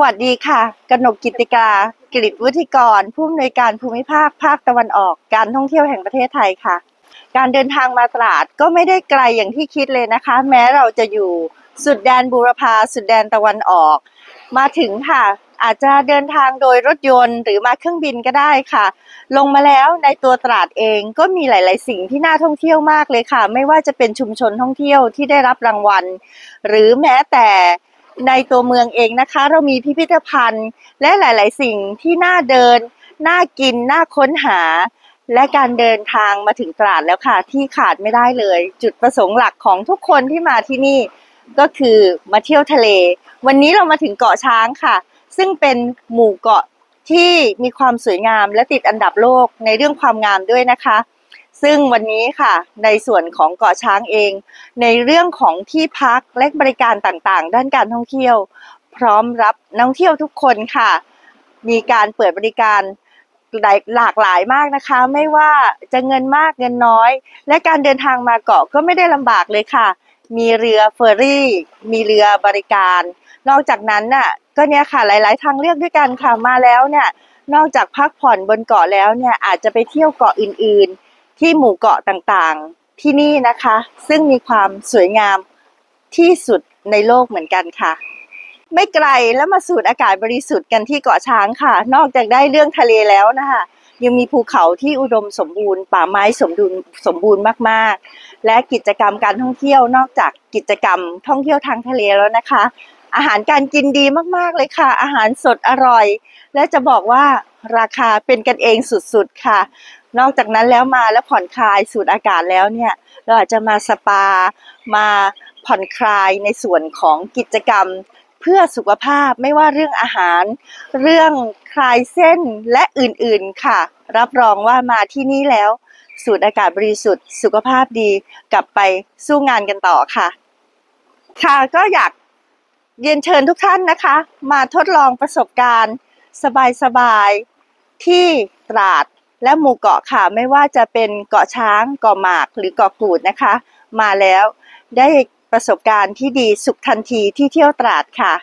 วัสดีค่ะ กนกกิติกา กฤษวุฒิกร ผู้อำนวยการภูมิภาคภาคตะวันออก การท่องเที่ยวแห่งประเทศไทยค่ะ การเดินทางมาตราดก็ไม่ได้ไกลอย่างที่คิดเลยนะคะ แม้เราจะอยู่สุดแดนบูรพาสุดแดนตะวันออก มาถึงค่ะ อาจจะเดินทางโดยรถยนต์หรือมาเครื่องบินก็ได้ค่ะ ลงมาแล้วในตัวตราดเองก็มีหลาย ๆ สิ่งที่น่าท่องเที่ยวมากเลยค่ะ ไม่ว่าจะเป็นชุมชนท่องเที่ยวที่ได้รับรางวัล หรือแม้แต่ ในตัวเมืองเองนะคะ เรามีพิพิธภัณฑ์ และหลาย ๆ สิ่งที่น่าเดิน น่ากิน น่าค้นหา และการเดินทางมาถึงตราดแล้วค่ะ ที่ขาดไม่ได้เลย จุดประสงค์หลักของทุกคนที่มาที่นี่ ก็คือมาเที่ยวทะเล วันนี้เรามาถึงเกาะช้างค่ะ ซึ่งเป็นหมู่เกาะที่มีความสวยงามและติดอันดับโลกในเรื่องความงามด้วยนะคะ ซึ่งวันนี้ค่ะในส่วนของเกาะช้างเอง ในเรื่องของที่พักและบริการต่างๆ ด้านการท่องเที่ยว พร้อมรับนักท่องเที่ยวทุกคนค่ะ มีการเปิดบริการหลากหลายมากนะคะ ไม่ว่าจะเงินมากเงินน้อย และการเดินทางมาเกาะก็ไม่ได้ลำบากเลยค่ะ มีเรือเฟอร์รี่ มีเรือบริการ นอกจากนั้นน่ะก็เนี่ยค่ะหลาย ๆ ทางเลือกด้วยกันค่ะมาแล้วเนี่ยนอกจากพักผ่อนบนเกาะแล้วเนี่ยอาจจะไปเที่ยวเกาะอื่น ๆ ที่หมู่เกาะต่างๆ ที่นี่นะคะ ซึ่งมีความสวยงามที่สุดในโลกเหมือนกันค่ะ ไม่ไกลแล้วมาสูดอากาศบริสุทธิ์กันที่เกาะช้างค่ะ นอกจากได้เรื่องทะเลแล้วนะคะยังมีภูเขาที่อุดมสมบูรณ์ป่าไม้สมดุลสมบูรณ์มากๆ และกิจกรรมการท่องเที่ยวนอกจากกิจกรรมท่องเที่ยวทางทะเลแล้วนะคะ อาหารการกินดีมากๆเลยค่ะ อาหารสดอร่อย และจะบอกว่าราคาเป็นกันเองสุดๆค่ะ นอกจากนั้นแล้วมาแล้วผ่อนคลายสูดอากาศแล้วเนี่ย เราอาจจะมาสปามาผ่อนคลายในส่วนของกิจกรรมเพื่อสุขภาพไม่ว่าเรื่องอาหาร เรื่องคลายเส้นและอื่นๆค่ะ รับรองว่ามาที่นี่แล้ว สูดอากาศบริสุทธิ์ สุขภาพดีกลับไปสู้งานกันต่อค่ะ ค่ะก็อยากเรียนเชิญทุกท่านนะคะ มาทดลองประสบการณ์ สบายๆที่ตราด และหมู่เกาะค่ะไม่ว่าจะเป็นเกาะช้างเกาะหมากหรือเกาะกูดนะคะ มาแล้วได้ประสบการณ์ที่ดีสุขทันทีที่เที่ยวตราดค่ะ